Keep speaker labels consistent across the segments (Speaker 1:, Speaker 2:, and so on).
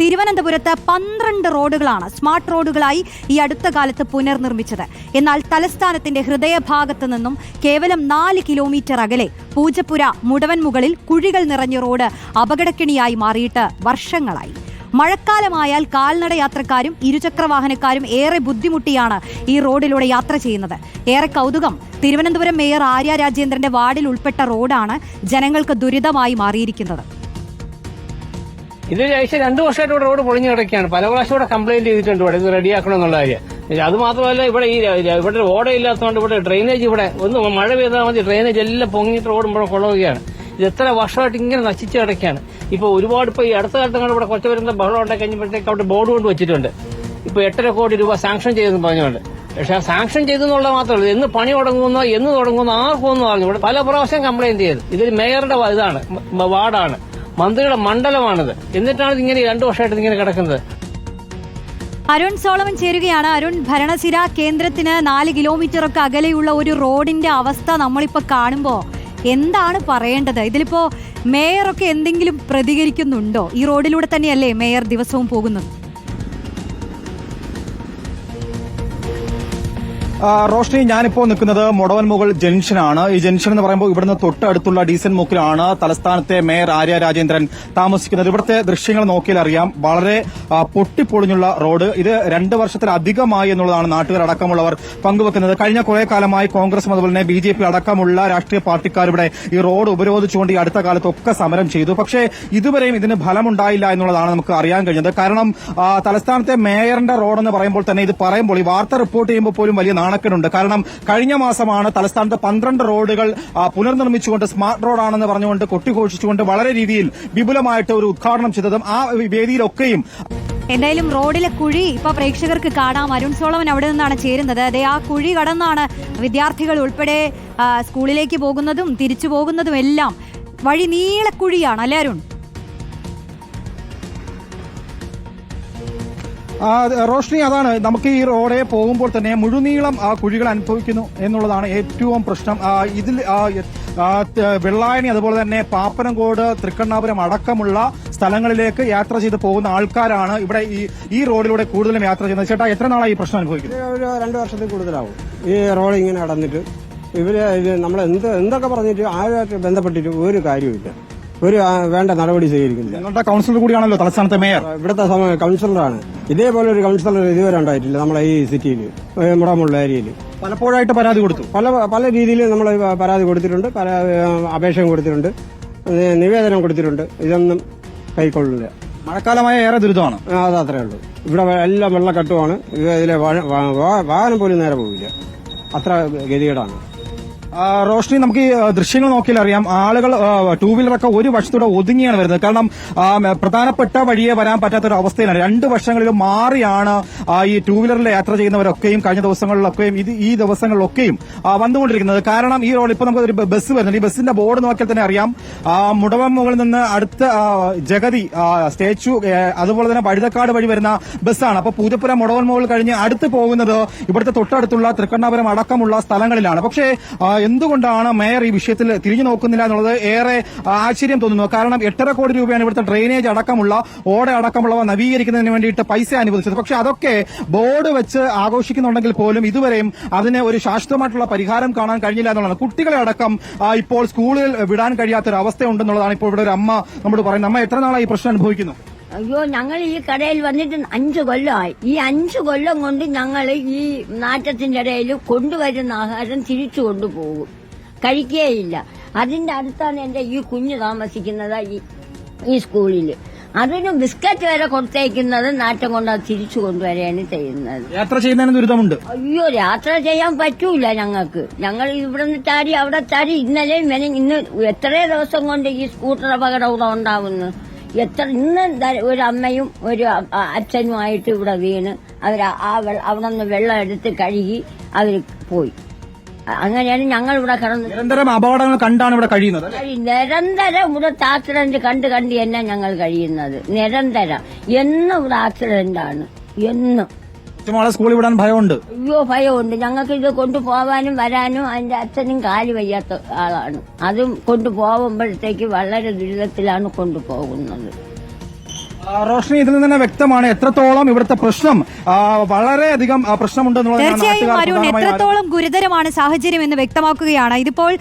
Speaker 1: തിരുവനന്തപുരത്ത് പന്ത്രണ്ട് റോഡുകളാണ് സ്മാർട്ട് റോഡുകളായി ഈ അടുത്ത കാലത്ത് പുനർനിർമ്മിച്ചത്. എന്നാൽ തലസ്ഥാനത്തിന്റെ ഹൃദയഭാഗത്ത് നിന്നും കേവലം നാല് കിലോമീറ്റർ അകലെ പൂജപ്പുര മുടവൻ മുകളിൽ കുഴികൾ നിറഞ്ഞ റോഡ് അപകടക്കിണിയായി മാറിയിട്ട് വർഷങ്ങളായി. മഴക്കാലമായാൽ കാൽനട യാത്രക്കാരും ഇരുചക്രവാഹനക്കാരും ഏറെ ബുദ്ധിമുട്ടിയാണ് ഈ റോഡിലൂടെ യാത്ര ചെയ്യുന്നത്. ഏറെ കൗതുകം തിരുവനന്തപുരം മേയർ ആര്യ രാജേന്ദ്രന്റെ വാർഡിൽ ഉൾപ്പെട്ട റോഡാണ് ജനങ്ങൾക്ക് ദുരിതമായി മാറിയിരിക്കുന്നത്.
Speaker 2: ഇത് ഏകദേശം രണ്ടു വർഷമായിട്ട് ഇവിടെ റോഡ് പൊളിഞ്ഞു കിടക്കുകയാണ്. പല പ്രാവശ്യം ഇവിടെ കംപ്ലൈന്റ് ചെയ്തിട്ടുണ്ട് ഇവിടെ. ഇത് റെഡിയാക്കണം എന്നുള്ള കാര്യം. അത് മാത്രമല്ല ഇവിടെ ഈ ഇവിടെ ഓടയില്ലാത്തതുകൊണ്ട് ഇവിടെ ഡ്രെയിനേജ് ഇവിടെ ഒന്ന് മഴ പെയ്താൽ മതി. ഡ്രെയിനേജ് എല്ലാം പൊങ്ങിയിട്ട് റോഡ് ഇവിടെ കൊള്ളുകയാണ്. ഇത് എത്ര വർഷമായിട്ട് ഇങ്ങനെ നശിച്ചു കിടക്കുകയാണ്. ഇപ്പൊ ഒരുപാട് ഇപ്പൊ ഈ അടുത്ത കാലത്ത് ഇവിടെ കൊച്ചു വരുന്ന ബഹളം ഉണ്ടായി കഴിഞ്ഞപ്പോഴത്തേക്ക് അവിടെ ബോർഡ് കൊണ്ട് വെച്ചിട്ടുണ്ട്. ഇപ്പൊ എട്ടര കോടി രൂപ സാങ്ഷൻ ചെയ്തെന്ന് പറഞ്ഞുകൊണ്ട്. പക്ഷെ സാങ്ഷൻ ചെയ്തെന്നുള്ള മാത്രമല്ല എന്ന് പണി തുടങ്ങുന്നോ എന്ന് തുടങ്ങുന്നോ ആർക്കും ഒന്നും അറിഞ്ഞു ഇവിടെ പല പ്രാവശ്യം കംപ്ലൈന്റ് ചെയ്ത്. ഇതൊരു മേയറുടെ ഇതാണ് വാർഡാണ്. മന്ത്രിയുടെ മണ്ഡലമാണിത്. എന്നിട്ടാണ് ഇങ്ങനെ രണ്ടു വർഷമായിട്ട് ഇങ്ങനെ കിടക്കുന്നത്.
Speaker 1: അരുൺ സോളമൻ ചേരുകയാണ്. അരുൺ ഭരണസിര കേന്ദ്രത്തിന് നാല് കിലോമീറ്റർ ഒക്കെ അകലെയുള്ള ഒരു റോഡിന്റെ അവസ്ഥ നമ്മളിപ്പോ കാണുമ്പോ എന്താണ് പറയേണ്ടത്? ഇതിലിപ്പോ മേയറൊക്കെ എന്തെങ്കിലും പ്രതികരിക്കുന്നുണ്ടോ? ഈ റോഡിലൂടെ തന്നെയല്ലേ മേയർ ദിവസവും പോകുന്നത്?
Speaker 3: റോഷ്നി ഞാനിപ്പോ നിൽക്കുന്നത് മുടവൻമുകൾ ജംഗ്ഷനാണ്. ഈ ജംഗ്ഷൻ എന്ന് പറയുമ്പോൾ ഇവിടുന്ന് തൊട്ടടുത്തുള്ള ഡീസൻ മുക്കിലാണ് തലസ്ഥാനത്തെ മേയർ ആര്യ രാജേന്ദ്രൻ താമസിക്കുന്നത്. ഇവിടുത്തെ ദൃശ്യങ്ങൾ നോക്കിയാൽ അറിയാം. വളരെ പൊട്ടിപ്പൊളിഞ്ഞുള്ള റോഡ്. ഇത് രണ്ട് വർഷത്തിലധികമായി എന്നുള്ളതാണ് നാട്ടുകാരടക്കമുള്ളവർ പങ്കുവെക്കുന്നത്. കഴിഞ്ഞ കുറെ കാലമായി കോൺഗ്രസും അതുപോലെ തന്നെ ബി ജെ പി അടക്കമുള്ള രാഷ്ട്രീയ പാർട്ടിക്കാർ ഇവിടെ ഈ റോഡ് ഉപരോധിച്ചുകൊണ്ട് ഈ അടുത്ത കാലത്തൊക്കെ സമരം ചെയ്തു. പക്ഷേ ഇതുവരെയും ഇതിന് ഫലമുണ്ടായില്ല എന്നുള്ളതാണ് നമുക്ക് അറിയാൻ കഴിഞ്ഞത്. കാരണം തലസ്ഥാനത്തെ മേയറിന്റെ റോഡെന്ന് പറയുമ്പോൾ തന്നെ ഇത് പറയുമ്പോൾ ഈ വാർത്ത റിപ്പോർട്ട് ചെയ്യുമ്പോൾ പോലും വലിയ നാണക്കേടുണ്ട് കാരണം കഴിഞ്ഞ മാസമാണ് തലസ്ഥാനത്ത് പന്ത്രണ്ട് റോഡുകൾ പുനർനിർമ്മിച്ചുകൊണ്ട് സ്മാർട്ട് റോഡാണെന്ന് പറഞ്ഞുകൊണ്ട് കൊട്ടിഘോഷിച്ചുകൊണ്ട് വളരെ രീതിയിൽ വിപുലമായിട്ട് ഒരു ഉദ്ഘാടനം ചെയ്തതും ആ വേദിയിലൊക്കെയും
Speaker 1: എന്തായാലും റോഡിലെ കുഴി ഇപ്പൊ പ്രേക്ഷകർക്ക് കാണാം. അരുൺ സോളമൻ അവിടെ നിന്നാണ് ചേരുന്നത്. അതെ ആ കുഴി കടന്നാണ് വിദ്യാർത്ഥികൾ ഉൾപ്പെടെ സ്കൂളിലേക്ക് പോകുന്നതും തിരിച്ചു പോകുന്നതും എല്ലാം വഴി നീളക്കുഴിയാണ് അല്ലേ അരുൺ?
Speaker 3: റോഷ്നി അതാണ്. നമുക്ക് ഈ റോഡേ പോകുമ്പോൾ തന്നെ മുഴുനീളം ആ കുഴികൾ അനുഭവിക്കുന്നു എന്നുള്ളതാണ് ഏറ്റവും പ്രശ്നം. ഇതിൽ വെള്ളായണി അതുപോലെ തന്നെ പാപ്പനംകോട് തൃക്കണ്ണാപുരം അടക്കമുള്ള സ്ഥലങ്ങളിലേക്ക് യാത്ര ചെയ്ത് പോകുന്ന ആൾക്കാരാണ് ഇവിടെ ഈ ഈ റോഡിലൂടെ കൂടുതലും യാത്ര ചെയ്യുന്നത്. ചേട്ടാ എത്ര നാളായി ഈ പ്രശ്നം അനുഭവിക്കുന്നത്
Speaker 4: ഒരു രണ്ട് വർഷത്തിൽ കൂടുതലാവും. ഈ റോഡ് ഇങ്ങനെ അടന്നിട്ട് ഇവർ നമ്മൾ എന്ത് എന്തൊക്കെ പറഞ്ഞിട്ട് ആരുമായിട്ട് ബന്ധപ്പെട്ടിട്ട് ഒരു കാര്യമില്ല ഒരു വേണ്ട നടപടി സ്വീകരിക്കുന്നില്ല.
Speaker 3: കൗൺസിലർ കൌൺസിലർ കൂടിയാണല്ലോ തലസ്ഥാനത്തെ മേയർ.
Speaker 4: ഇവിടുത്തെ കൗൺസിലറാണ്. ഇതേപോലെ ഒരു കൗൺസിലർ ഇതുവരെ ഉണ്ടായിട്ടില്ല നമ്മളെ ഈ സിറ്റിയിൽ മുടമുള്ള ഏരിയയിൽ.
Speaker 3: പലപ്പോഴായിട്ട് പരാതി കൊടുത്തു.
Speaker 4: പല പല രീതിയിൽ നമ്മൾ പരാതി കൊടുത്തിട്ടുണ്ട് അപേക്ഷയും കൊടുത്തിട്ടുണ്ട് നിവേദനം കൊടുത്തിട്ടുണ്ട്. ഇതൊന്നും കൈക്കൊള്ളില്ല.
Speaker 3: മഴക്കാലമായ ഏറെ ദുരിതമാണ്.
Speaker 4: അത് അത്രേ ഉള്ളൂ. ഇവിടെ എല്ലാം വെള്ളക്കെട്ടുമാണ്. ഇത് ഇതിലെ വാഹനം പോലും നേരെ പോവില്ല. അത്ര ഗതികേടാണ്.
Speaker 3: റോഷ്നി നമുക്ക് ഈ ദൃശ്യങ്ങൾ നോക്കിയാൽ അറിയാം. ആളുകൾ ടൂ വീലറൊക്കെ ഒരു വശത്തൂടെ ഒതുങ്ങിയാണ് വരുന്നത്. കാരണം പ്രധാനപ്പെട്ട വഴിയെ വരാൻ പറ്റാത്ത ഒരു അവസ്ഥയിലാണ്. രണ്ട് വശങ്ങളിലും മാറിയാണ് ഈ ടൂ വീലറിൽ യാത്ര ചെയ്യുന്നവരൊക്കെയും കഴിഞ്ഞ ദിവസങ്ങളിലൊക്കെയും ഇത് ഈ ദിവസങ്ങളിലൊക്കെയും വന്നുകൊണ്ടിരിക്കുന്നത്. കാരണം ഈ റോഡ് ഇപ്പോൾ നമുക്ക് ഒരു ബസ് വരുന്നുണ്ട്. ഈ ബസ്സിന്റെ ബോർഡ് നോക്കിയാൽ തന്നെ അറിയാം. മുടവം മുകളിൽ നിന്ന് അടുത്ത ജഗതി സ്റ്റാച്ചു അതുപോലെ തന്നെ വഴുതക്കാട് വഴി വരുന്ന ബസ്സാണ്. അപ്പോൾ പൂജപ്പുര മുടവൻ മുകളിൽ കഴിഞ്ഞ് അടുത്ത് പോകുന്നത് ഇവിടുത്തെ തൊട്ടടുത്തുള്ള തൃക്കണ്ണാപുരം അടക്കമുള്ള സ്ഥലങ്ങളിലാണ്. പക്ഷേ എന്തുകൊണ്ടാണ് മേയർ ഈ വിഷയത്തിൽ തിരിഞ്ഞു നോക്കുന്നില്ല എന്നുള്ളത് ഏറെ ആശ്ചര്യം തോന്നുന്നു. കാരണം എട്ടര കോടി രൂപയാണ് ഇവിടുത്തെ ഡ്രെയിനേജ് അടക്കമുള്ള ഓട അടക്കമുള്ളവ നവീകരിക്കുന്നതിന് വേണ്ടിയിട്ട് പൈസ അനുവദിച്ചത്. പക്ഷേ അതൊക്കെ ബോർഡ് വെച്ച് ആഘോഷിക്കുന്നുണ്ടെങ്കിൽ പോലും ഇതുവരെയും അതിന് ഒരു ശാശ്വതമായിട്ടുള്ള പരിഹാരം കാണാൻ കഴിഞ്ഞില്ല എന്നുള്ളതാണ്. കുട്ടികളെ അടക്കം ഇപ്പോൾ സ്കൂളിൽ വിടാൻ കഴിയാത്ത ഒരു അവസ്ഥയുണ്ടെന്നുള്ളതാണ് ഇപ്പോൾ ഇവിടെ ഒരു അമ്മ നമ്മൾ പറയുന്നത്. അമ്മ എത്ര നാളായി പ്രശ്നം അനുഭവിക്കുന്നു?
Speaker 5: അയ്യോ ഞങ്ങൾ ഈ കടയിൽ വന്നിട്ട് അഞ്ചു കൊല്ലമായി. ഈ അഞ്ചു കൊല്ലം കൊണ്ട് ഞങ്ങൾ ഈ നാറ്റത്തിന്റെ ഇടയിൽ കൊണ്ടുവരുന്ന ആഹാരം തിരിച്ചു കൊണ്ടുപോകും. കഴിക്കേയില്ല. അതിന്റെ അടുത്താണ് എന്റെ ഈ കുഞ്ഞ് താമസിക്കുന്നത് ഈ ഈ സ്കൂളിൽ അതിന് ബിസ്ക്കറ്റ് വരെ കൊടുത്തേക്കുന്നത് നാറ്റം കൊണ്ട് അത് തിരിച്ചു കൊണ്ടുവരികയാണ് ചെയ്യുന്നത്.
Speaker 3: യാത്ര ചെയ്യുന്നതിന് ദുരിതമുണ്ട്.
Speaker 5: അയ്യോ യാത്ര ചെയ്യാൻ പറ്റൂല ഞങ്ങൾക്ക്. ഞങ്ങൾ ഇവിടെ നിന്ന് ചാടി അവിടെ ചാടി ഇന്നലെയും ഇന്ന് എത്ര ദിവസം കൊണ്ട് ഈ സ്കൂട്ടർ അപകടം ഉണ്ടാവുന്നു. എത്ര ഇന്ന് ഒരു അമ്മയും ഒരു അച്ഛനുമായിട്ട് ഇവിടെ വീണ് അവർ ആ വെള്ള- അവിടെ നിന്ന് വെള്ളം എടുത്ത് കഴുകി അവർ പോയി. അങ്ങനെയാണ് ഞങ്ങൾ ഇവിടെ കിടന്ന്
Speaker 3: നിരന്തരം അപകടങ്ങൾ കണ്ടാണ് ഇവിടെ കഴിയുന്നത്
Speaker 5: കഴി- നിരന്തരം ഇവിടെ ആക്സിഡന്റ് കണ്ട് കണ്ട് തന്നെ ഞങ്ങൾ കഴിയുന്നത്. നിരന്തരം. എന്നും ഇവിടെ ആക്സിഡന്റ് ആണ്. എന്നും.
Speaker 3: കൊച്ചുമോളെ സ്കൂളിൽ വിടാൻ ഭയമുണ്ട്.
Speaker 5: അയ്യോ ഭയമുണ്ട്. ഞങ്ങൾക്ക് ഇത് കൊണ്ടുപോകാനും വരാനും അതിന്റെ അച്ഛനും കാൽ വയ്യാത്ത ആളാണ്. അതും കൊണ്ടുപോകുമ്പോഴത്തേക്ക് വളരെ ദുരിതത്തിലാണ് കൊണ്ടുപോകുന്നത്.
Speaker 3: റോഷ്നി ഇതിൽ നിന്ന് തന്നെ വ്യക്തമാണ് എത്രത്തോളം ഇവിടുത്തെ പ്രശ്നം വളരെയധികം പ്രശ്നമുണ്ടെന്നുള്ള
Speaker 1: തീർച്ചയായും അരുൺ എത്രത്തോളം ഗുരുതരമാണ് സാഹചര്യം എന്ന് വ്യക്തമാക്കുകയാണ്. ഇതിപ്പോൾ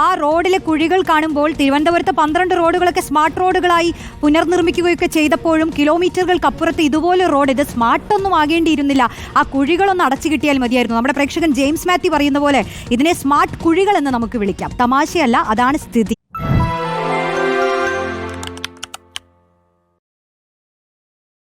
Speaker 1: ആ റോഡിലെ കുഴികൾ കാണുമ്പോൾ തിരുവനന്തപുരത്ത് പന്ത്രണ്ട് റോഡുകളൊക്കെ സ്മാർട്ട് റോഡുകളായി പുനർനിർമ്മിക്കുകയൊക്കെ ചെയ്തപ്പോഴും കിലോമീറ്ററുകൾക്കപ്പുറത്ത് ഇതുപോലെ റോഡ് ഇത് സ്മാർട്ട് ഒന്നും ആകേണ്ടിയിരുന്നില്ല. ആ കുഴികളൊന്ന് അടച്ചു കിട്ടിയാൽ മതിയായിരുന്നു. നമ്മുടെ പ്രേക്ഷകൻ ജെയിംസ് മാത്യു പറയുന്ന പോലെ ഇതിനെ സ്മാർട്ട് കുഴികൾ എന്ന് നമുക്ക് വിളിക്കാം. തമാശയല്ല അതാണ് സ്ഥിതി.